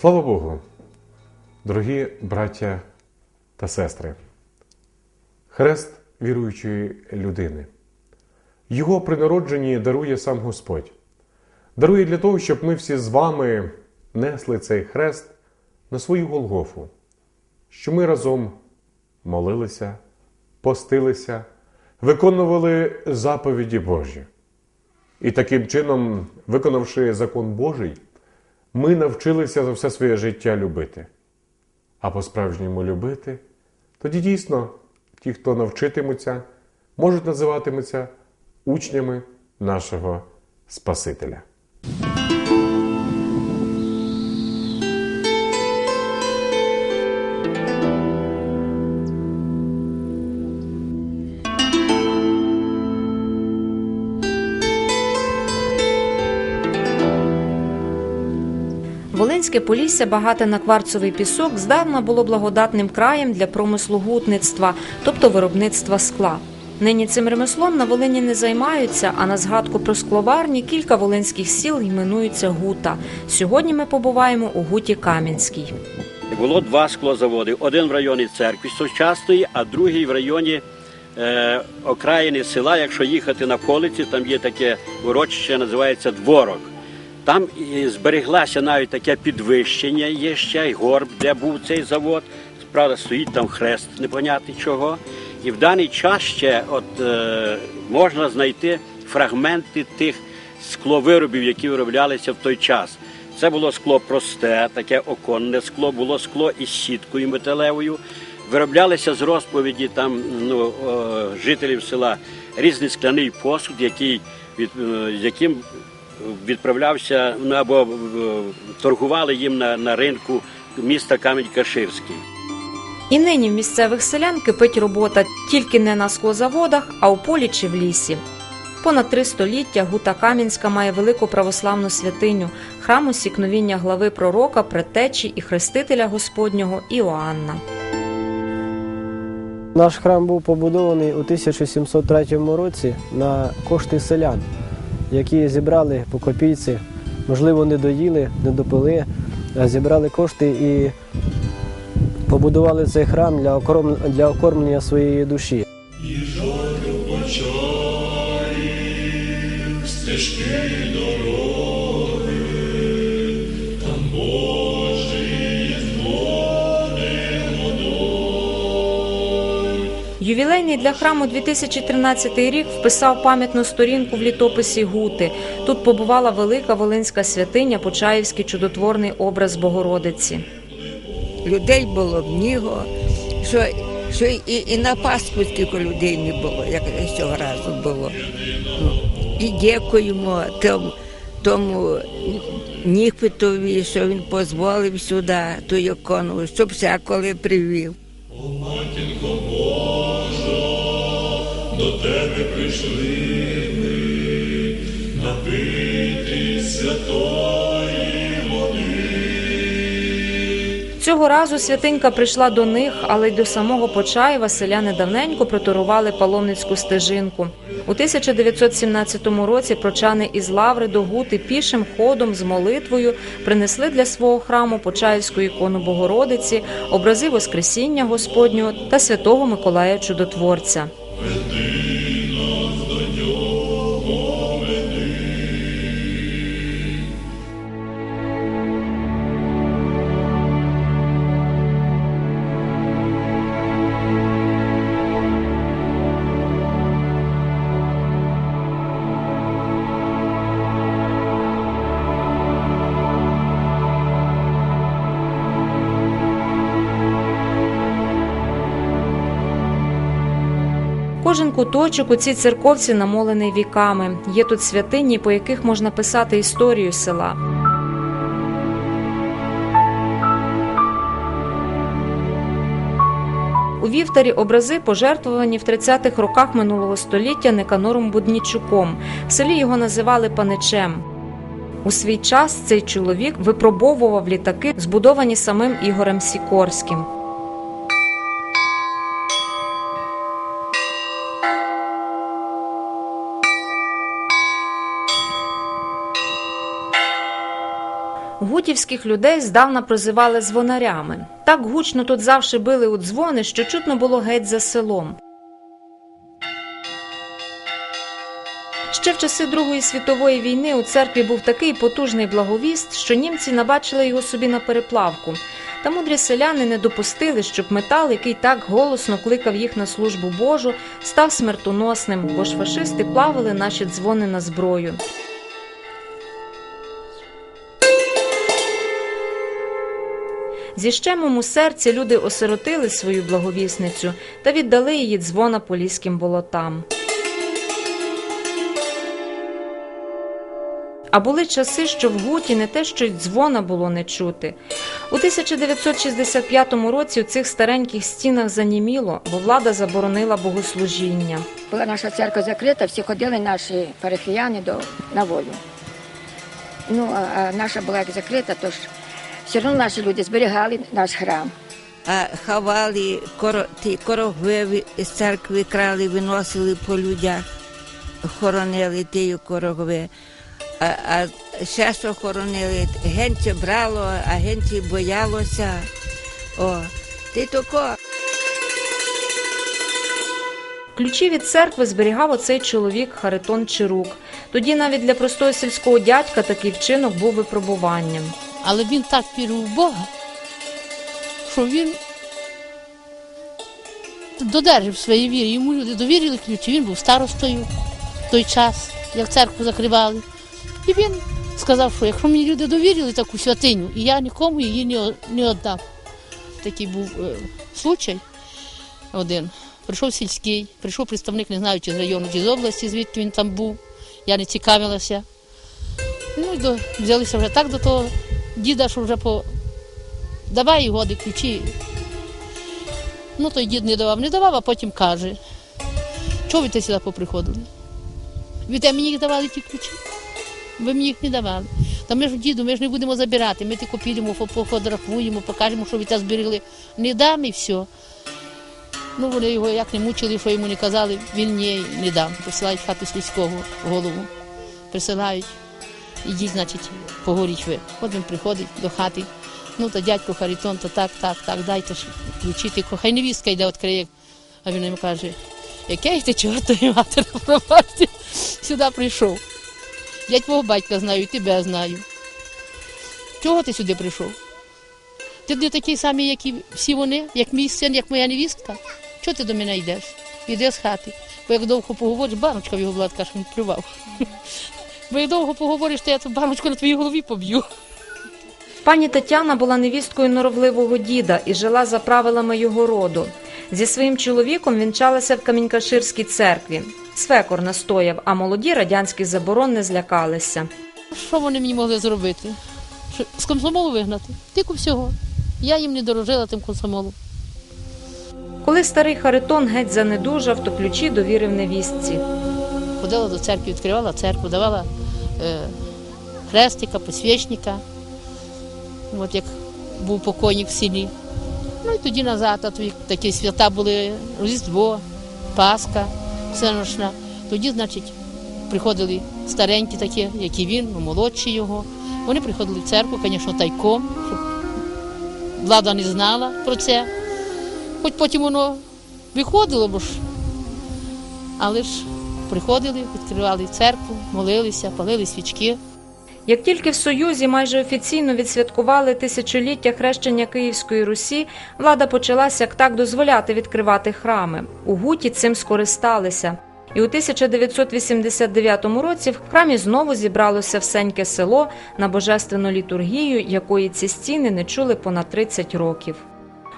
Слава Богу, дорогі браття та сестри, хрест віруючої людини. Його при народженні дарує сам Господь. Дарує для того, щоб ми всі з вами несли цей хрест на свою Голгофу, що ми разом молилися, постилися, виконували заповіді Божі. І таким чином, виконавши закон Божий, ми навчилися за все своє життя любити. А по-справжньому любити, тоді дійсно ті, хто навчитимуться, можуть називатимуться учнями нашого Спасителя. Волинське Полісся, багате на кварцовий пісок, здавна було благодатним краєм для промислу гутництва, тобто виробництва скла. Нині цим ремеслом на Волині не займаються, а на згадку про скловарні кілька волинських сіл іменуються Гута. Сьогодні ми побуваємо у Гуті Кам'янській. Було два склозаводи: один в районі церкви сучасної, а другий в районі е, окраїни села. Якщо їхати на колиці, там є таке урочище, називається Дворок. Там збереглася навіть таке підвищення, є ще й горб, де був цей завод. Правда, стоїть там хрест, непонятно чого. І в даний час ще от, е, можна знайти фрагменти тих скловиробів, які вироблялися в той час. Це було скло просте, таке оконне скло, було скло із сіткою металевою. Вироблялися з розповіді там ну, о, жителів села різний скляний посуд, який, від, е, яким відправлявся ну, або е, торгували їм на, на ринку міста Камінь-Каширський. І нині в місцевих селян кипить робота тільки не на склозаводах, а у полі чи в лісі. Понад три століття Гута Кам'янська має велику православну святиню, храм усікновіння глави пророка, предтечі і хрестителя Господнього Іоанна. Наш храм був побудований у 1703 році на кошти селян, які зібрали по копійці, можливо, не доїли, не допили, зібрали кошти і побудували цей храм для окормлення своєї душі. Ювілейний для храму 2013 рік вписав пам'ятну сторінку в літописі Гути. Тут побувала велика волинська святиня, Почаївський чудотворний образ Богородиці. людей було много, що, що і, і на Пасху стільки людей не було, як цього разу було. Ну, І дякуємо тому, тому Ніхпитові, що він дозволив сюди ту ікону, щоб всяколи привів. Матінко Божа, до тебе прийшли ми, напити святої води. Цього разу святинка прийшла до них, але й до самого Почаєва селяни давненько протурували паломницьку стежинку. У 1917 році прочани із Лаври до Гути пішим ходом з молитвою принесли для свого храму Почаївську ікону Богородиці, образи Воскресіння Господнього та святого Миколая Чудотворця. Куточок у цій церковці намолений віками. Є тут святині, по яких можна писати історію села. У вівтарі образи пожертвовані в 30-х роках минулого століття Никанором Буднічуком. В селі його називали паничем. У свій час цей чоловік випробовував літаки, збудовані самим Ігорем Сікорським. Гутівських людей здавна прозивали звонарями. Так гучно тут завжди били у дзвони, що чутно було геть за селом. Ще в часи Другої світової війни у церкві був такий потужний благовіст, що німці набачили його собі на переплавку. Та мудрі селяни не допустили, щоб метал, який так голосно кликав їх на службу Божу, став смертоносним, бо ж фашисти плавили наші дзвони на зброю. Зі щемом у серці люди осиротили свою благовісницю та віддали її дзвона поліським болотам. А були часи, що в Гуті не те, що й дзвона було не чути. У 1965 році у цих стареньких стінах заніміло, бо влада заборонила богослужіння. Була наша церква закрита, всі ходили наші парафіяни до, на волю. Ну, а, наша була як закрита, тож все одно наші люди зберігали наш храм. а ховали коро, ті корогви з церкви крали, виносили по людях, хоронили ті корогви. А, а ще що хоронили, генче брало, а генче боялося. О, ти тако. Ключі від церкви зберігав оцей чоловік Харитон Чирук. Тоді навіть для простого сільського дядька такий вчинок був випробуванням. Але він так вірив в Бога, що він додержав своєї віри. Йому люди довірили ключі, він був старостою в той час, як церкву закривали. І він сказав, що якщо мені люди довірили таку святиню, і я нікому її не, віддам. Такий був е, случай один. Прийшов сільський, прийшов представник, не знаю, чи з району, чи з області, звідки він там був. Я не цікавилася. Ну і до, взялися вже так до того діда, що вже по давай годи ключі. Ну той дід не давав, не давав, а потім каже, чого ви те сюди поприходили? Ви те мені їх давали ті ключі? Ви мені їх не давали. Та ми ж діду, ми ж не будемо забирати, ми тільки підемо, фо- пофотографуємо, покажемо, що ви те зберегли. Не дам і все. Ну, вони його як не мучили, що йому не казали, він ні, не дам. Присилають хату сільського голову. Присилають. Ідіть, значить, погоріть ви. От він приходить до хати. Ну, то дядько Харитон, то так, так, так, дайте ж тільки хай невістка йде відкриє. А він йому каже, яке ти чортові матері пробачте, сюди прийшов. Я твого батька знаю, і тебе знаю. Чого ти сюди прийшов? Ти не такий самий, як і всі вони, як мій син, як моя невістка. Чого ти до мене йдеш? Іди з хати. Бо як довго поговориш, баночка в його була така, що він плював. Бо як довго поговориш, то я ту баночку на твоїй голові поб'ю. Пані Тетяна була невісткою норовливого діда і жила за правилами його роду. Зі своїм чоловіком вінчалася в Камінькаширській церкві. Свекор настояв, а молоді радянських заборон не злякалися. Що вони мені могли зробити? Що, з комсомолу вигнати? Тільки всього. Я їм не дорожила тим комсомолом. Коли старий Харитон геть занедужав, то ключі довірив невістці. Ходила до церкви, відкривала церкву, давала хрестика, посвячника, от як був покойник в селі. Ну і тоді назад, а тоді такі свята були Різдво, Пасха, всеношна. Тоді, значить, приходили старенькі такі, як і він, молодші його. Вони приходили в церкву, звісно, тайком, щоб влада не знала про це. Хоч потім воно виходило, бо ж але ж приходили, відкривали церкву, молилися, палили свічки. Як тільки в Союзі майже офіційно відсвяткували тисячоліття хрещення Київської Русі, влада почалася як так дозволяти відкривати храми. У Гуті цим скористалися. І у 1989 році в храмі знову зібралося всеньке село на божественну літургію, якої ці стіни не чули понад 30 років.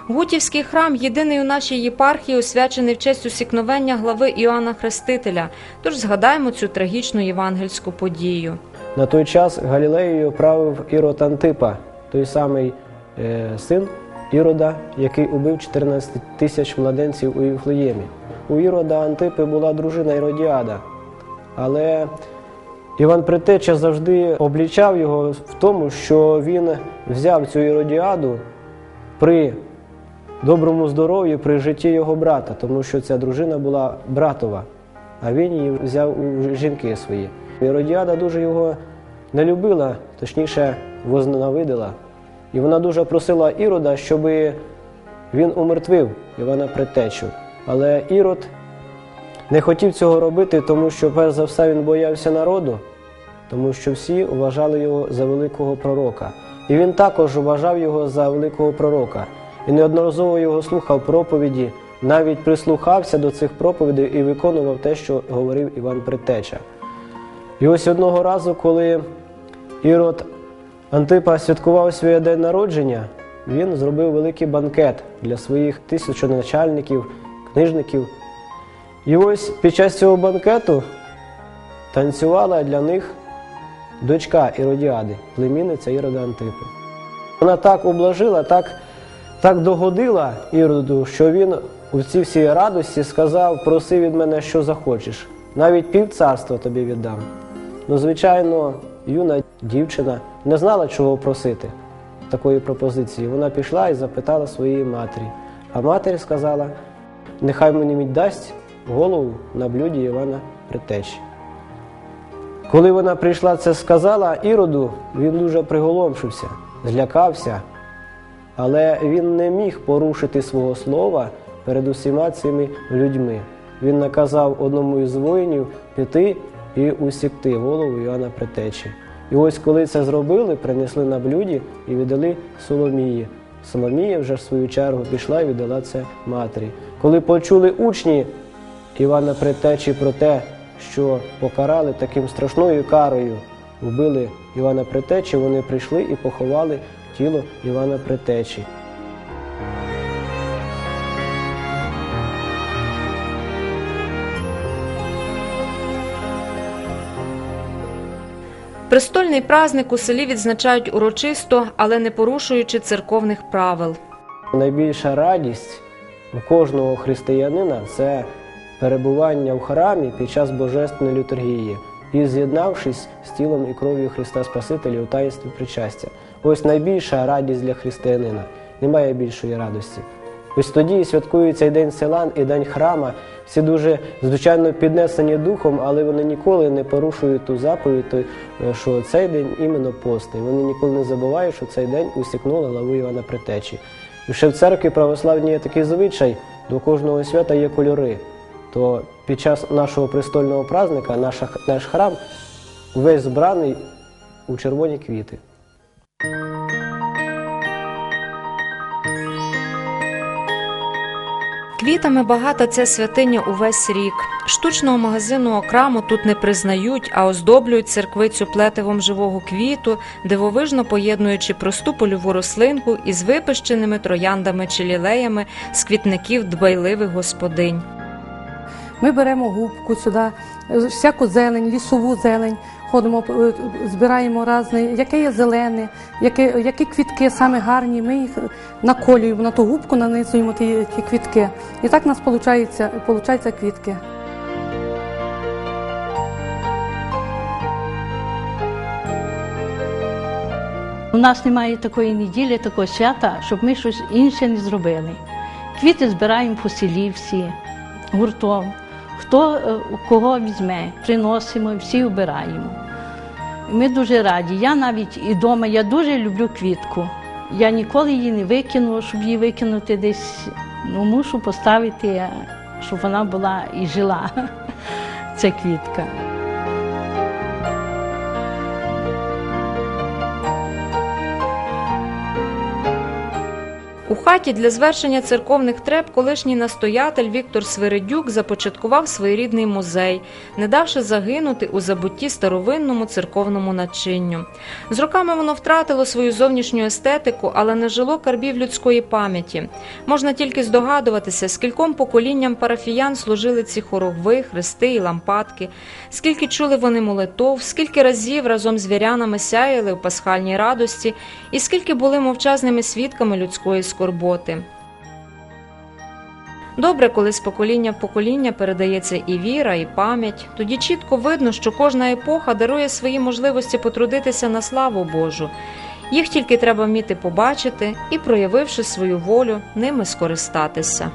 Гутівський храм єдиний у нашій єпархії, освячений в честь усікновення глави Іоанна Хрестителя. Тож згадаємо цю трагічну євангельську подію. На той час Галілеєю правив Ірод Антипа, той самий е, син Ірода, який убив 14 тисяч младенців у Іфлеємі. У Ірода Антипи була дружина Іродіада, але Іван Притеча завжди облічав його в тому, що він взяв цю Іродіаду при доброму здоров'ї, при житті його брата, тому що ця дружина була братова, а він її взяв у жінки свої. Іродіада дуже його не любила, точніше, возненавидила. І вона дуже просила Ірода, щоб він умертвив Івана Предтечу. Але Ірод не хотів цього робити, тому що, перш за все, він боявся народу, тому що всі вважали його за великого пророка. І він також вважав його за великого пророка. І неодноразово його слухав проповіді, навіть прислухався до цих проповідей і виконував те, що говорив Іван Предтеча. І ось одного разу, коли Ірод Антипа святкував свій день народження, він зробив великий банкет для своїх тисячоначальників, книжників. І ось під час цього банкету танцювала для них дочка Іродіади, племінниця Ірода Антипи. Вона так обложила, так, так догодила Іроду, що він у цій всій радості сказав: проси від мене, що захочеш. Навіть пів царства тобі віддам. Ну, звичайно, юна дівчина не знала, чого просити такої пропозиції. Вона пішла і запитала своєї матері. А матері сказала: нехай мені віддасть голову на блюді Івана Предтечі. Коли вона прийшла це сказала Іроду, він дуже приголомшився, злякався, але він не міг порушити свого слова перед усіма цими людьми. Він наказав одному із воїнів піти і усікти голову Іоанна Предтечі. І ось коли це зробили, принесли на блюді і віддали Соломії. Соломія вже в свою чергу пішла і віддала це матері. Коли почули учні Івана Предтечі про те, що покарали таким страшною карою, вбили Івана Предтечі, вони прийшли і поховали тіло Івана Предтечі. Престольний праздник у селі відзначають урочисто, але не порушуючи церковних правил. Найбільша радість у кожного християнина це перебування в храмі під час божественної літургії і з'єднавшись з тілом і кров'ю Христа Спасителя у таїнстві причастя. Ось найбільша радість для християнина. Немає більшої радості. Ось тоді святкується і День Селан, і День храма. Всі дуже, звичайно, піднесені духом, але вони ніколи не порушують ту заповідь, е, що цей день іменно постний. Вони ніколи не забувають, що цей день усікнули главу Івана Притечі. І ще в церкві православній є такий звичай, до кожного свята є кольори. То під час нашого престольного праздника наш храм весь збраний у червоні квіти. Квітами багата ця святиня увесь рік. Штучного магазину окраму тут не признають, а оздоблюють церквицю плетивом живого квіту, дивовижно поєднуючи просту польову рослинку із випищеними трояндами чи лілеями з квітників дбайливих господинь. Ми беремо губку сюди, всяку зелень, лісову зелень, ходимо, е, збираємо різне, яке є зелене, яке, які квітки саме гарні, ми їх наколюємо на ту губку, нанизуємо ті, ті квітки. І так у нас виходить квітки. У нас немає такої неділі, такого свята, щоб ми щось інше не зробили. Квіти збираємо по селі всі, гуртом. Хто е, кого візьме, приносимо, всі обираємо. Ми дуже раді. Я навіть і вдома я дуже люблю квітку. Я ніколи її не викину, щоб її викинути десь. Ну, мушу поставити, щоб вона була і жила. Ця квітка. Хаті для звершення церковних треб колишній настоятель Віктор Свиридюк започаткував своєрідний музей, не давши загинути у забутті старовинному церковному начинню. З роками воно втратило свою зовнішню естетику, але не жило карбів людської пам'яті. Можна тільки здогадуватися, скільком поколінням парафіян служили ці хоровви, хрести і лампадки, скільки чули вони молитов, скільки разів разом з вірянами сяяли в пасхальній радості, і скільки були мовчазними свідками людської скорботи. Добре, коли з покоління в покоління передається і віра, і пам'ять. Тоді чітко видно, що кожна епоха дарує свої можливості потрудитися на славу Божу. Їх тільки треба вміти побачити і, проявивши свою волю, ними скористатися.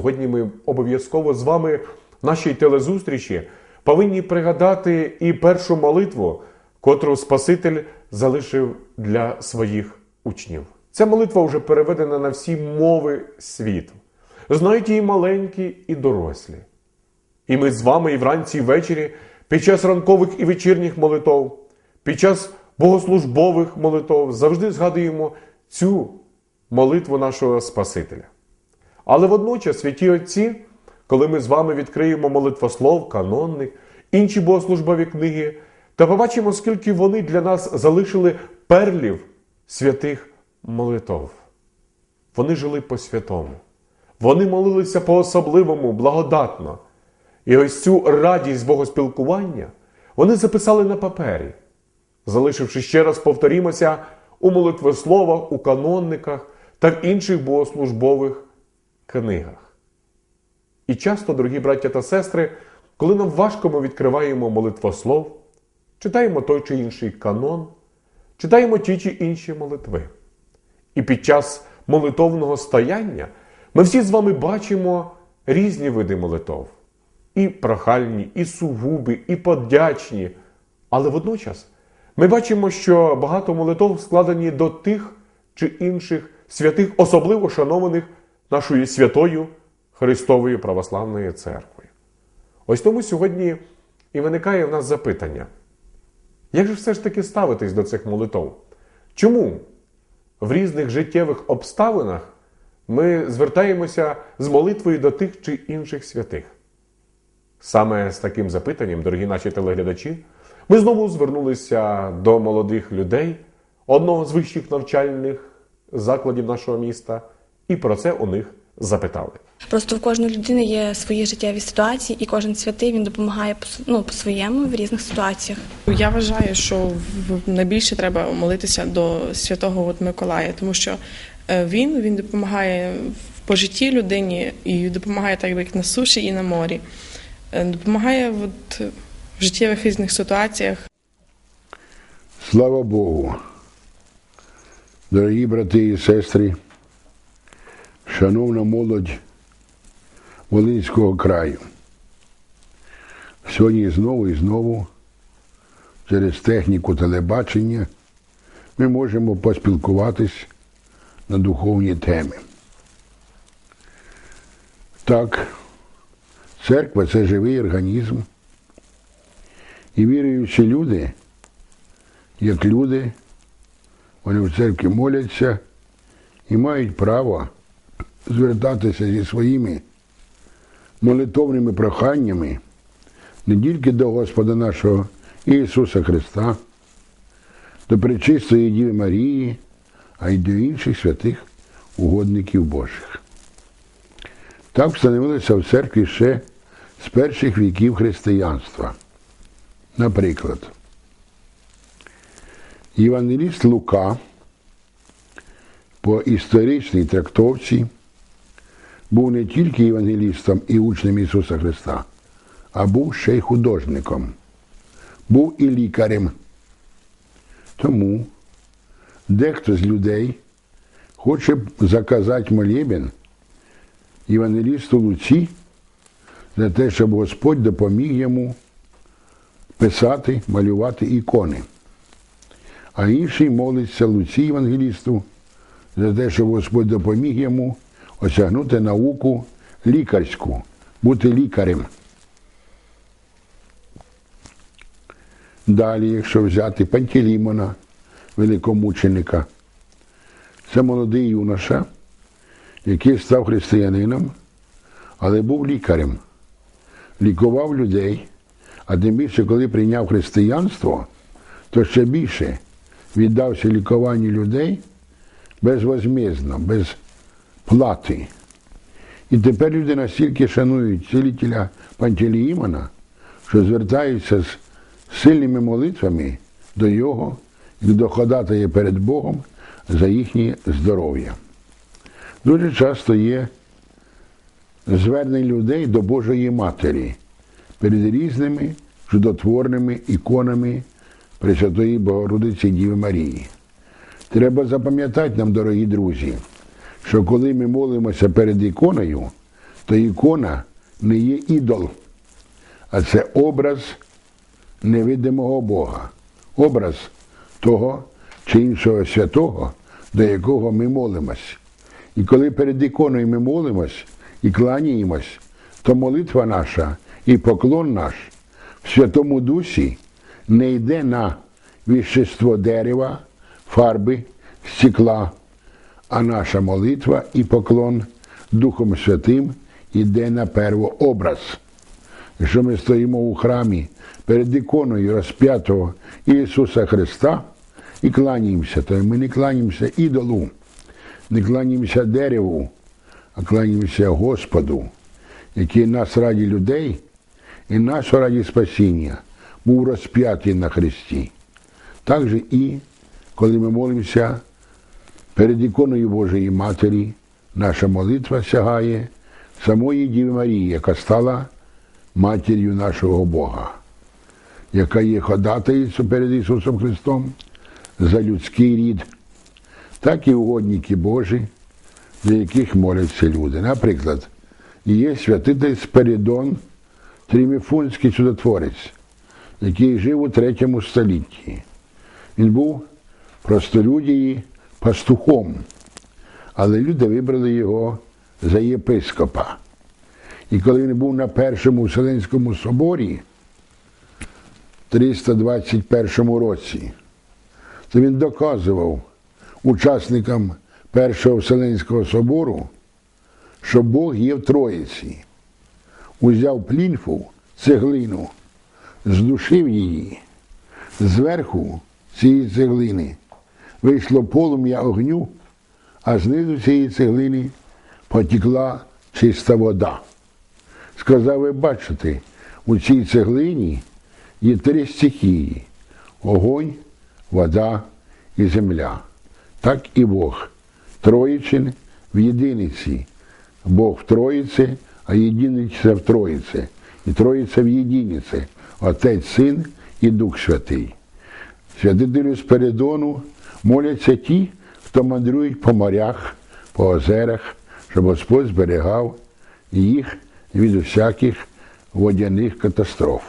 Сьогодні ми обов'язково з вами в нашій телезустрічі повинні пригадати і першу молитву, котру Спаситель залишив для своїх учнів. Ця молитва вже переведена на всі мови світу. Знають її маленькі і дорослі. І ми з вами і вранці, і ввечері, під час ранкових і вечірніх молитов, під час богослужбових молитов завжди згадуємо цю молитву нашого Спасителя. Але водночас, святі Отці, коли ми з вами відкриємо молитвослов, канонник, інші богослужбові книги, та побачимо, скільки вони для нас залишили перлів святих молитов. Вони жили по-святому. Вони молилися по-особливому, благодатно. І ось цю радість богоспілкування вони записали на папері, залишивши ще раз повторімося у молитвословах, у канонниках та в інших богослужбових книгах. І часто, дорогі браття та сестри, коли нам важко ми відкриваємо молитвослов, читаємо той чи інший канон, читаємо ті чи інші молитви. І під час молитовного стояння ми всі з вами бачимо різні види молитов. І прохальні, і сугубі, і подячні. Але водночас ми бачимо, що багато молитов складені до тих чи інших святих, особливо шанованих нашою святою Христовою Православною Церквою. Ось тому сьогодні і виникає в нас запитання: як же все ж таки ставитись до цих молитов? Чому в різних життєвих обставинах ми звертаємося з молитвою до тих чи інших святих? Саме з таким запитанням, дорогі наші телеглядачі, ми знову звернулися до молодих людей одного з вищих навчальних закладів нашого міста, і про це у них запитали. Просто в кожної людини є свої життєві ситуації, і кожен святий він допомагає по ну, по-своєму в різних ситуаціях. Я вважаю, що найбільше треба молитися до святого от Миколая, тому що е, він, він допомагає в- по житті людині і допомагає так як на суші і на морі. Е, Допомагає от в життєвих різних ситуаціях. Слава Богу. Дорогі брати і сестри, шановна молодь Волинського краю. Сьогодні знову і знову через техніку телебачення ми можемо поспілкуватись на духовні теми. Так, церква це живий організм. І віруючі люди, як люди, вони в церкві моляться і мають право звертатися зі своїми молитовними проханнями не тільки до Господа нашого Ісуса Христа, до Пречистої Діви Марії, а й до інших святих угодників Божих. Так встановилося в церкві ще з перших віків християнства. Наприклад, Євангеліст Лука по історичній трактовці був не тільки євангелістом і учнем Ісуса Христа, а був ще й художником, був і лікарем. Тому дехто з людей хоче заказати молебен євангелісту Луці за те, щоб Господь допоміг йому писати, малювати ікони. А інший молиться Луці Євангелісту за те, щоб Господь допоміг йому осягнути науку лікарську, бути лікарем. Далі, якщо взяти Пантелеймона, великомученика, це молодий юноша, який став християнином, але був лікарем, лікував людей, а тим більше, коли прийняв християнство, то ще більше віддався лікуванню людей безвозмізно, без плати. І тепер люди настільки шанують цілителя Пантелеїмона, що звертаються з сильними молитвами до його і доходатає перед Богом за їхнє здоров'я. Дуже часто є звернень людей до Божої Матері перед різними чудотворними іконами Пресвятої Богородиці Діви Марії. Треба запам'ятати нам, дорогі друзі, що коли ми молимося перед іконою, то ікона не є ідол, а це образ невидимого Бога, образ того чи іншого святого, до якого ми молимось. І коли перед іконою ми молимось і кланяємось, то молитва наша і поклон наш в Святому Дусі не йде на віщество дерева, фарби, стекла, а наша молитва і поклон Духом Святим йде на первообраз. Якщо ми стоїмо у храмі перед іконою розп'ятого Ісуса Христа і кланяємося, то ми не кланяємося ідолу, не кланяємося дереву, а кланяємося Господу, який нас раді людей і нас раді спасіння був розп'ятий на Христі. Так же і коли ми молимося перед іконою Божої Матері, наша молитва сягає самої Діви Марії, яка стала матір'ю нашого Бога, яка є ходатайцем перед Ісусом Христом за людський рід, так і угодники Божі, за яких моляться люди. Наприклад, є святитель Спиридон, Тріміфунський чудотворець, який жив у третьому столітті. Він був простолюдії пастухом, але люди вибрали його за єпископа. І коли він був на Першому Вселенському соборі в 321 році, то він доказував учасникам Першого Вселенського собору, що Бог є в Троїці. Узяв плінфу, цеглину, здушив її, зверху цієї цеглини вийшло полум'я огню, а знизу цієї цеглини потекла чиста вода. Сказав, ви бачите, у цій цеглині є три стихії огонь, вода і земля. Так і Бог. Троїчин в єдиниці. Бог в Троїці, а єдиниця в Троїці. І Троїця в єдиниці. Отець, Син і Дух Святий. Святителю Спиридону моляться ті, хто мандрують по морях, по озерах, щоб Господь зберігав їх від усяких водяних катастроф.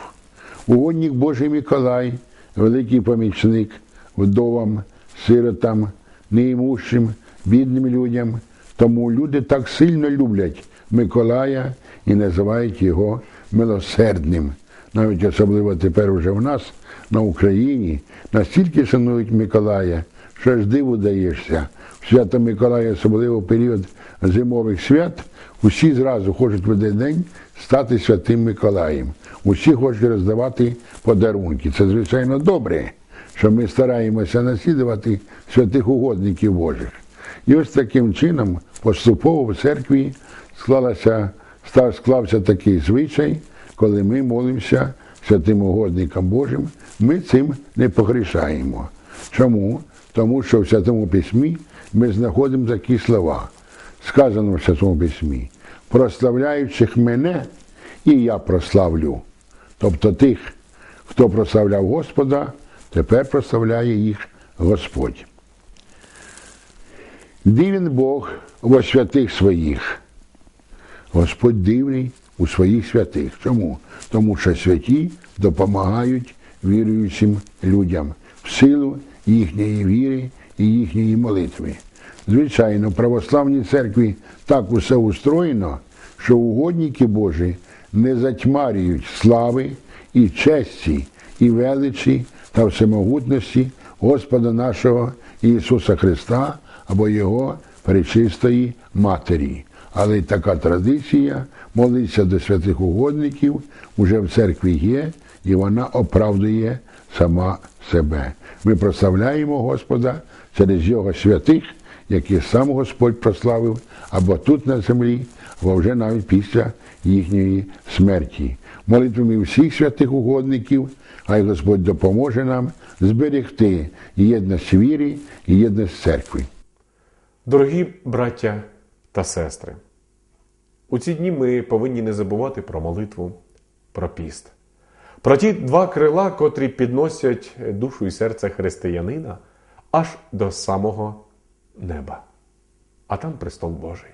Угодник Божий Миколай, великий помічник вдовам, сиротам, неімущим, бідним людям. Тому люди так сильно люблять Миколая і називають його милосердним. Навіть особливо тепер уже в нас на Україні настільки шанують Миколая, що ж диву даєшся. В свято Миколая, особливо період зимових свят, усі зразу хочуть в один день стати святим Миколаєм. Усі хочуть роздавати подарунки. Це звичайно добре, що ми стараємося наслідувати святих угодників Божих. І ось таким чином поступово в церкві склалася, склався такий звичай, коли ми молимося святим угодникам Божим, ми цим не погрішаємо. Чому? Тому що в Святому Письмі ми знаходимо такі слова. Сказано в Святому Письмі, прославляючих мене, і я прославлю. Тобто тих, хто прославляв Господа, тепер прославляє їх Господь. Дивен Бог во святих своїх. Господь дивний у своїх святих. Чому? Тому що святі допомагають віруючим людям в силу їхньої віри і їхньої молитви. Звичайно, в православній церкві так усе устроєно, що угодники Божі не затьмарюють слави і честі, і величі та всемогутності Господа нашого Ісуса Христа або Його пречистої Матері. Але й така традиція молитися до святих угодників уже в церкві є, і вона оправдує сама себе. Ми прославляємо Господа через Його святих, яких сам Господь прославив або тут на землі, або вже навіть після їхньої смерті. Молитвами всіх святих угодників, хай Господь допоможе нам зберегти єдність віри і єдність церкви. Дорогі браття та сестри, у ці дні ми повинні не забувати про молитву, про піст, про ті два крила, котрі підносять душу і серце християнина аж до самого неба. А там престол Божий,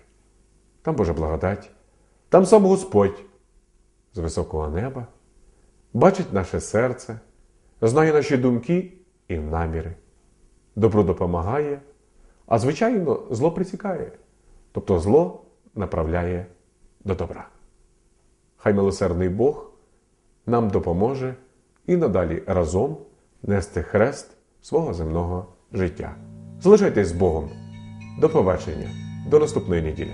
там Божа благодать, Там сам Господь з високого неба бачить наше серце, знає наші думки і наміри. Добро допомагає, а звичайно, зло присікає, тобто зло направляє до добра. Хай милосердний Бог нам допоможе і надалі разом нести хрест свого земного життя. Залишайтесь з Богом. До побачення, до наступної неділі.